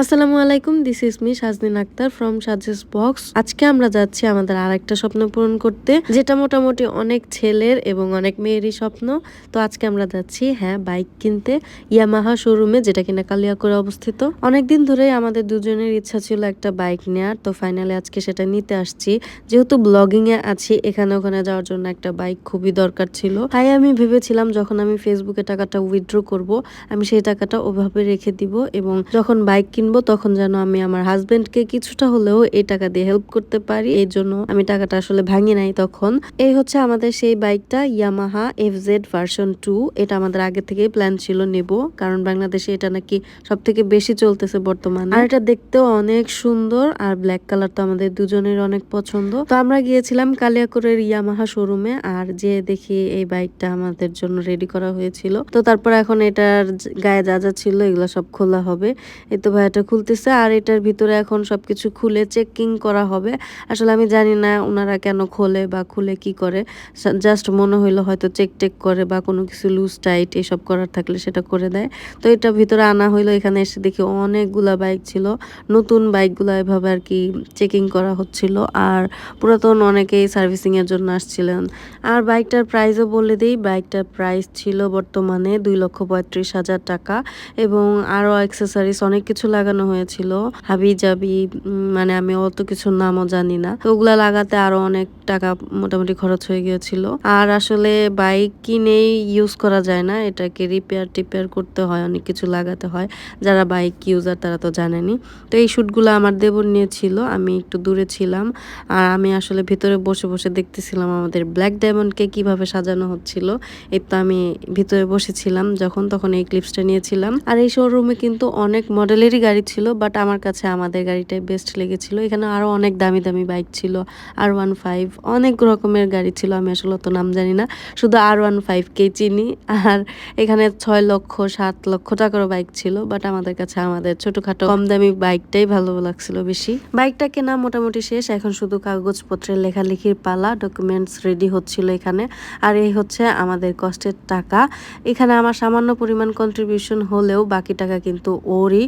আসসালামু আলাইকুম this is me Sajdin Akhtar from such as box. আজকে আমরা যাচ্ছি আমাদের আরেকটা স্বপ্ন পূরণ করতে, যেটা মোটামুটি অনেক ছেলের এবং অনেক মেয়েরই স্বপ্ন। তো আজকে আমরা যাচ্ছি হ্যাঁ বাইক কিনতে ইয়ামাহা শোরুমে যেটা কিনা কালিয়াকোরে অবস্থিত। অনেকদিন ধরেই আমাদের দুজনের ইচ্ছা ছিল একটা বাইক নেওয়ার তো ফাইনালি আজকে সেটা নিতে আসছি। যেহেতু ব্লগিং এ আছি, এখানে ওখানে যাওয়ার জন্য একটা বাইক খুবই দরকার ছিল। তাই আমি ভেবেছিলাম, যখন আমি ফেসবুকে টাকাটা উইথড্র করব, আমি সেই টাকাটা ওভাবে রেখে দিব এবং যখন বাইক কিনবো, তখন যেন আমি আমার হাজবেন্ডকে কিছুটা হলেও এই টাকা দিয়ে হেল্প করতে পারি। এই জন্য আমি টাকাটা আসলে ভাঙি নাই তখন। এই হচ্ছে আমাদের সেই বাইকটা Yamaha F Z version two এটা আমাদের আগে থেকেই প্ল্যান ছিল নেব, কারণ বাংলাদেশে এটা নাকি সব থেকে বেশি চলতেছে বর্তমানে। আর এটা দেখতেও অনেক সুন্দর, আর ব্ল্যাক কালার তো আমাদের দুজনের অনেক পছন্দ। তো আমরা গিয়েছিলাম কালিয়াকরের ইয়ামাহা শোরুমে আর যে দেখি এই বাইকটা আমাদের জন্য রেডি করা হয়েছিল। তো তারপর এখন এটার গায়ে যা যা ছিল, এগুলো সব খোলা হবে। এই তো ভাইয়াটা খুলতেছে আর এটার ভিতরে এখন সবকিছু খুলে চেকিং করা হবে। আসলে আমি জানি না ওনারা কেন খোলে বা খুলে কি করে। জাস্ট মনে হইল হয়তো চেক টেক করে বা কোনো কিছু লুজ টাইট এসব করার থাকলে সেটা করে দেয়। তো এটা ভিতরে আনা হইল, এখানে এসে দেখি অনেকগুলা বাইক ছিল। নতুন বাইকগুলো এভাবে আর কি চেকিং করা হচ্ছিল। আর পুরাতন অনেকেই সার্ভিসিংয়ের জন্য আসছিলেন। আর বাইকটার প্রাইসও বলে দিই বাইকটার প্রাইস ছিল বর্তমানে দুই লক্ষ পঁয়ত্রিশ হাজার টাকা। এবং আরও অ্যাক্সেসরিজ অনেক কিছু লাগানো হয়েছিল। হাবি জাবি মানে আমি অত কিছু নামও জানি না। তো ওগুলা লাগাতে আরও অনেক টাকা মোটামুটি খরচ হয়ে গিয়েছিল। আর আসলে বাইক কিনেই ইউজ করা যায় না। এটাকে রিপেয়ার টিপেয়ার করতে হয়, অনেক কিছু লাগাতে হয়। যারা বাইক ইউজার তারা তো জানেনি তো এই শ্যুটগুলো আমার দেবর নিয়েছিল, আমি একটু দূরে ছিলাম। আর আমি আসলে ভিতরে বসে বসে দেখতেছিলাম আমাদের ব্ল্যাক ডায়মন্ডকে কীভাবে সাজানো হচ্ছিল। এই তো আমি ভিতরে বসেছিলাম, যখন তখন এই ক্লিপসটা নিয়েছিলাম। আর এই শোরুমে কিন্তু অনেক মডেলেরই গাড়ি ছিল বাট আমার কাছে আমাদের গাড়িটাই বেস্ট লেগেছিল। এখানে আরও অনেক দামি দামি বাইক ছিল আর ওয়ান ফাইভ অনেক রকমের গাড়ি ছিল, আমি আসলে অত নাম জানি না। শুধু আর ওয়ান ফাইভকেই চিনি, আর এখানে ছয় লক্ষ, সাত লক্ষ টাকারও বাইক ছিল বাট আমাদের কাছে আমাদের ছোটোখাটো কম দামি বাইকটাই ভালো লাগছিল বেশি। বাইকটা কেনা মোটামুটি শেষ, এখন শুধু কাগজপত্রের লেখালেখির পালা ডকুমেন্টস রেডি হচ্ছিল এখানে। আর এই হচ্ছে আমাদের কষ্টের টাকা। এখানে আমার সামান্য পরিমাণ কন্ট্রিবিউশন হলেও বাকি টাকা কিন্তু ওরই।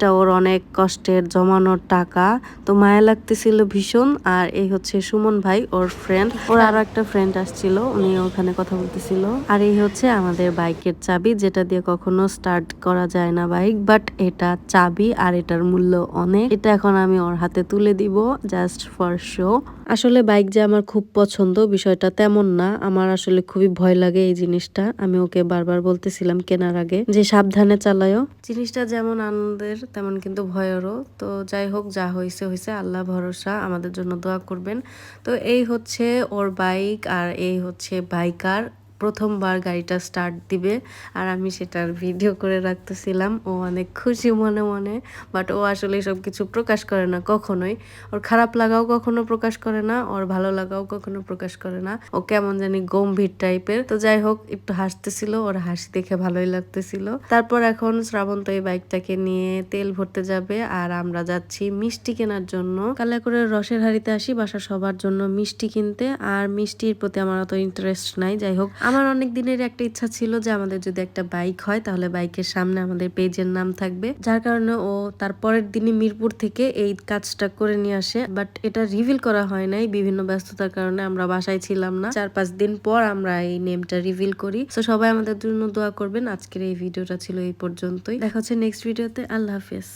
এটা ওর অনেক কষ্টের জমানোর টাকা। তো মায়া লাগতেছিল ভীষণ, আর এই হচ্ছে সুমন ভাই, ওর ফ্রেন্ড ওর আরও একটা ফ্রেন্ড আসছিল, উনি ওখানে কথা বলতেছিল। আর এই হচ্ছে আমাদের বাইকের চাবি, যেটা দিয়ে কখনো স্টার্ট করা যায় না বাইক বাট এটা চাবি আর এটার মূল্য অনেক। এটা এখন আমি ওর হাতে তুলে দিব জাস্ট ফর শো আসলে বাইক যে আমার খুব পছন্দ বিষয়টা তেমন না। আমার আসলে খুবই ভয় লাগে এই জিনিসটা। আমি ওকে বারবার বলতেছিলাম কেনার আগে যে সাবধানে চালায়ও জিনিসটা যেমন আনন্দের, তেমন কিন্তু ভয়েরও। তো যাই হোক, যা হয়েছে হয়েছে আল্লাহ ভরসা, আমাদের জন্য দোয়া করবেন। তো এই হচ্ছে ওর বাইক আর এই হচ্ছে বাইকার। প্রথমবার গাড়িটা স্টার্ট দিবে। আর আমি সেটার ভিডিও করে রাখতেছিলাম। ও অনেক খুশি মনে মনে। বাট ও আসলে সব কিছু প্রকাশ করে না কখনোই। ওর খারাপ লাগাও কখনো প্রকাশ করে না। ওর ভালো লাগাও কখনো প্রকাশ করে না। ও কেমন জানি গম্ভীর টাইপের তো যাই হোক, একটু হাসতেছিল। ওর হাসি দেখে ভালোই লাগতেছিল। তারপর এখন শ্রাবন্ত এই বাইকটাকে নিয়ে তেল ভরতে যাবে। আর আমরা যাচ্ছি মিষ্টি কেনার জন্য। করে রসের হাড়িতে আসি। বাসা সবার জন্য মিষ্টি কিনতে। আর মিষ্টির প্রতি আমার অত ইন্টারেস্ট নাই। যাই হোক আমার অনেক দিনের একটা ইচ্ছা ছিল যে আমাদের যদি একটা বাইক হয়, তাহলে বাইকের সামনে আমাদের পেজের নাম থাকবে। যার কারণে ও তার পরের দিনই মিরপুর থেকে এই কাজটা করে নিয়ে আসে। বাট এটা রিভিল করা হয় নাই, বিভিন্ন ব্যস্ততার কারণে আমরা বাসায় ছিলাম না। চার পাঁচ দিন পর আমরা এই নেমটা রিভিল করি। তো সবাই আমাদের জন্য দোয়া করবেন। আজকের এই ভিডিওটা ছিল এই পর্যন্তই। দেখা হচ্ছে নেক্সট ভিডিওতে আল্লাহ হাফেজ।